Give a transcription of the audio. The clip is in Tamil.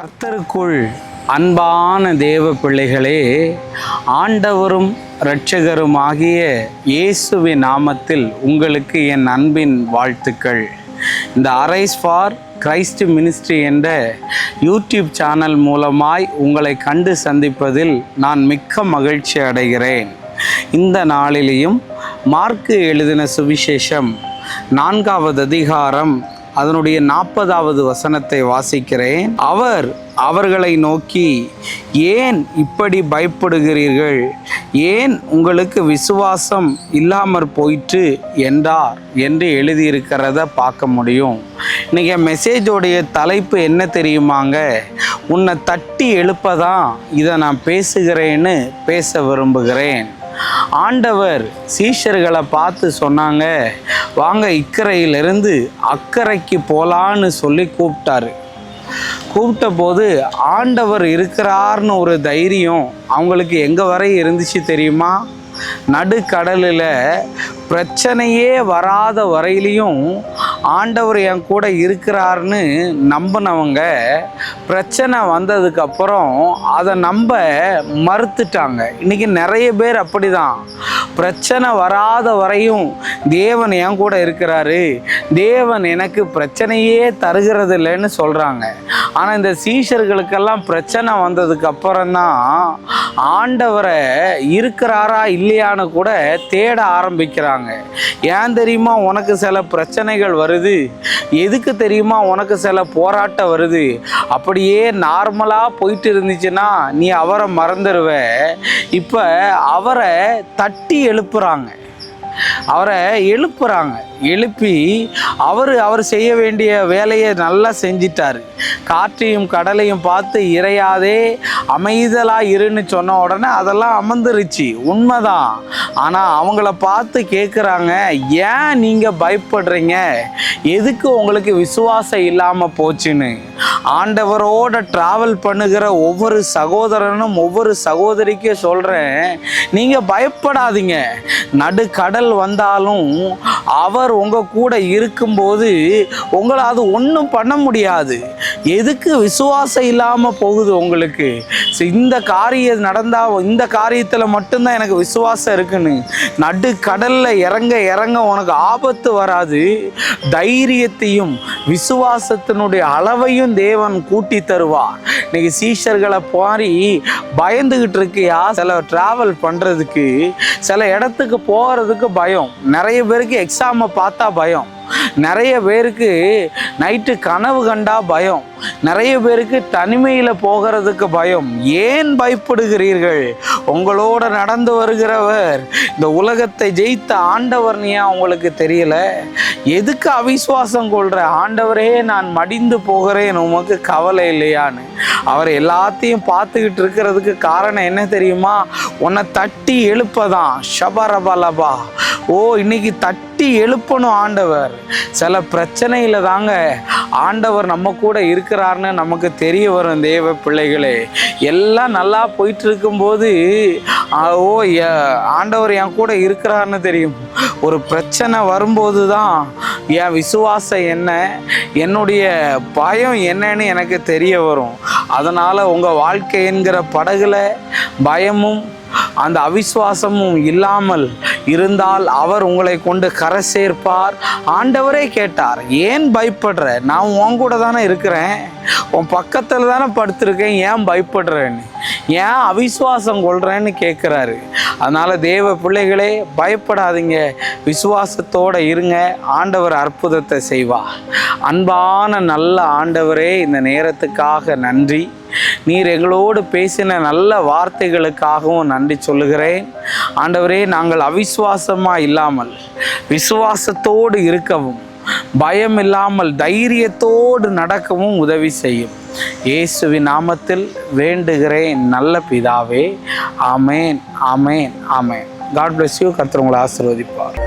கர்த்தருக்குள் அன்பான தேவ பிள்ளைகளே ஆண்டவரும் இரட்சகரும் ஆகிய இயேசுவின் நாமத்தில் உங்களுக்கு என் அன்பின் வாழ்த்துக்கள். இந்த அரைஸ் ஃபார் கிரைஸ்ட் மினிஸ்ட்ரி என்ற யூடியூப் சேனல் மூலமாய் உங்களை கண்டு சந்திப்பதில் நான் மிக்க மகிழ்ச்சி அடைகிறேன். இந்த நாளிலேயும் மார்க்கு எழுதின சுவிசேஷம் நான்காவது அதிகாரம் அதனுடைய நாற்பதாவது வசனத்தை வாசிக்கிறேன். அவர் அவர்களை நோக்கி ஏன் இப்படி பயப்படுகிறீர்கள்? ஏன் உங்களுக்கு விசுவாசம் இல்லாமற் போயிற்று என்றார் என்று எழுதியிருக்கிறத பார்க்க முடியும். இன்றைக்கி மெசேஜோடைய தலைப்பு என்ன தெரியுமாங்க? உன்னை தட்டி எழுப்பதான் இதை நான் பேசுகிறேன்னு பேச விரும்புகிறேன். ஆண்டவர் சீஷர்களை பார்த்து சொன்னாங்க வாங்க இக்கரையிலிருந்து அக்கறைக்கு போலான்னு சொல்லி கூப்பிட்டாரு. கூப்பிட்ட போது ஆண்டவர் இருக்கிறார்னு ஒரு தைரியம் அவங்களுக்கு எங்கே வரை இருந்துச்சு தெரியுமா? நடுக்கடலில் பிரச்சனையே வராத வரையிலையும் ஆண்டவர் என் கூட இருக்கிறார்னு நம்பினவங்க பிரச்சனை வந்ததுக்கப்புறம் அதை நம்ப மறுத்துட்டாங்க. இன்றைக்கி நிறைய பேர் அப்படிதான். பிரச்சனை வராத வரையும் தேவன் என் கூட இருக்கிறாரு. தேவன் எனக்கு பிரச்சனையே தருகிறது இல்லைன்னு சொல்கிறாங்க ஆனால் இந்த சீஷர்களுக்கெல்லாம் பிரச்சனை வந்ததுக்கு அப்புறம்தான் ஆண்டவரை இருக்கிறாரா இல்லையான்னு கூட தேட ஆரம்பிக்கிறாங்க. ஏன் தெரியுமா? உனக்கு சில பிரச்சனைகள் வருது. எதுக்கு தெரியுமா? உனக்கு சில போராட்டம் வருது. அப்படி அப்படியே நார்மலாக போயிட்டு இருந்துச்சுன்னா நீ அவரை மறந்துடுவ இப்போ அவரை தட்டி எழுப்புறாங்க. அவரை எழுப்புறாங்க. எழுப்பி அவர் அவர் செய்ய வேண்டிய வேலையை நல்லா செஞ்சிட்டாரு. காற்றையும் கடலையும் பார்த்து இறையாதே அமைதலாக இருன்னு சொன்ன உடனே அதெல்லாம் அமர்ந்துருச்சு. உண்மைதான். ஆனால் அவங்கள பார்த்து கேட்குறாங்க ஏன் நீங்கள் பயப்படுறீங்க? எதுக்கு உங்களுக்கு விசுவாசம் இல்லாமல் போச்சுன்னு? ஆண்டவரோட ட்ராவல் பண்ணுகிற ஒவ்வொரு சகோதரனும் ஒவ்வொரு சகோதரிக்கும் சொல்கிறேன் நீங்கள் பயப்படாதீங்க. நடுக்கடல் வந்தாலும் அவர் உங்கள் கூட இருக்கும்போது உங்களை அது ஒன்றும் பண்ண முடியாது. எதுக்கு விசுவாசம் இல்லாமல் போகுது உங்களுக்கு? இந்த காரியம் நடந்தால் இந்த காரியத்தில் மட்டும்தான் எனக்கு விசுவாசம் இருக்குன்னு. நடுக்கடலில் இறங்க இறங்க உனக்கு ஆபத்து வராது. தைரியத்தையும் விசுவாசத்தினுடைய அளவையும் தேவன் கூட்டி தருவார். இன்னைக்கு சீஷர்களை பாரி பயந்துக்கிட்டு இருக்கியா? சில ட்ராவல் பண்ணுறதுக்கு சில இடத்துக்கு போகிறதுக்கு பயம். நிறைய பேருக்கு எக்ஸாமை பார்த்தா பயம். நிறைய பேருக்கு நைட்டு கனவு கண்டா பயம். நிறைய பேருக்கு தனிமையில் போகிறதுக்கு பயம். ஏன் பயப்படுகிறீர்கள்? உங்களோட நடந்து வருகிறவர் இந்த உலகத்தை ஜெயித்த ஆண்டவர் நீயா உங்களுக்கு தெரியல? எதுக்கு அவிசுவாசம் கொள்ற? ஆண்டவரே நான் மடிந்து போகிறேன் உமக்கு கவலை இல்லையான்னு. அவர் எல்லாத்தையும் பார்த்துக்கிட்டு இருக்கிறதுக்கு காரணம் என்ன தெரியுமா? உன்னை தட்டி எழுப்பதான். ஷபரபலபா. ஓ இன்னைக்கு தட்டி எழுப்பணும் ஆண்டவர். சில பிரச்சனையில் தாங்க ஆண்டவர் நம்ம கூட இருக்கிறார்னு நமக்கு தெரிய வரும் தேவ பிள்ளைகளே. எல்லாம் நல்லா போயிட்டு இருக்கும்போது ஓ எ- ஆண்டவர் என் கூட இருக்கிறார்னு தெரியும். ஒரு பிரச்சனை வரும்போது தான் என் விசுவாசம் என்ன என்னுடைய பயம் என்னன்னு எனக்கு தெரிய வரும். அதனால் உங்கள் வாழ்க்கை என்கிற படகுல பயமும் அந்த அவிசுவாசமும் இல்லாமல் இருந்தால் அவர் உங்களை கொண்டு கரை சேர்ப்பார். ஆண்டவரே கேட்டார் ஏன் பயப்படுற? நான் உன் கூட தானே இருக்கிறேன். உன் பக்கத்தில் தானே படுத்திருக்கேன். ஏன் பயப்படுறேன்னு? ஏன் அவிசுவாசம் கொள்றேன்னு கேட்குறாரு அதனால் தேவ பிள்ளைகளே பயப்படாதீங்க. விசுவாசத்தோடு இருங்க. ஆண்டவர் அற்புதத்தை செய்வா அன்பான நல்ல ஆண்டவரே இந்த நேரத்துக்காக நன்றி. நீர் எங்களோடு பேசின நல்ல வார்த்தைகளுக்காகவும் நன்றி சொல்லுகிறேன். ஆண்டவரே நாங்கள் அவிசுவாசமாக இல்லாமல் விசுவாசத்தோடு இருக்கவும் பயம் இல்லாமல் தைரியத்தோடு நடக்கவும் உதவி செய்யும். இயேசுவின் நாமத்தில் வேண்டுகிறேன் நல்ல பிதாவே. ஆமேன் ஆமேன் ஆமேன். காட் பிளஸ் யூ கர்த்தர் உங்களை ஆசீர்வதிப்பார்.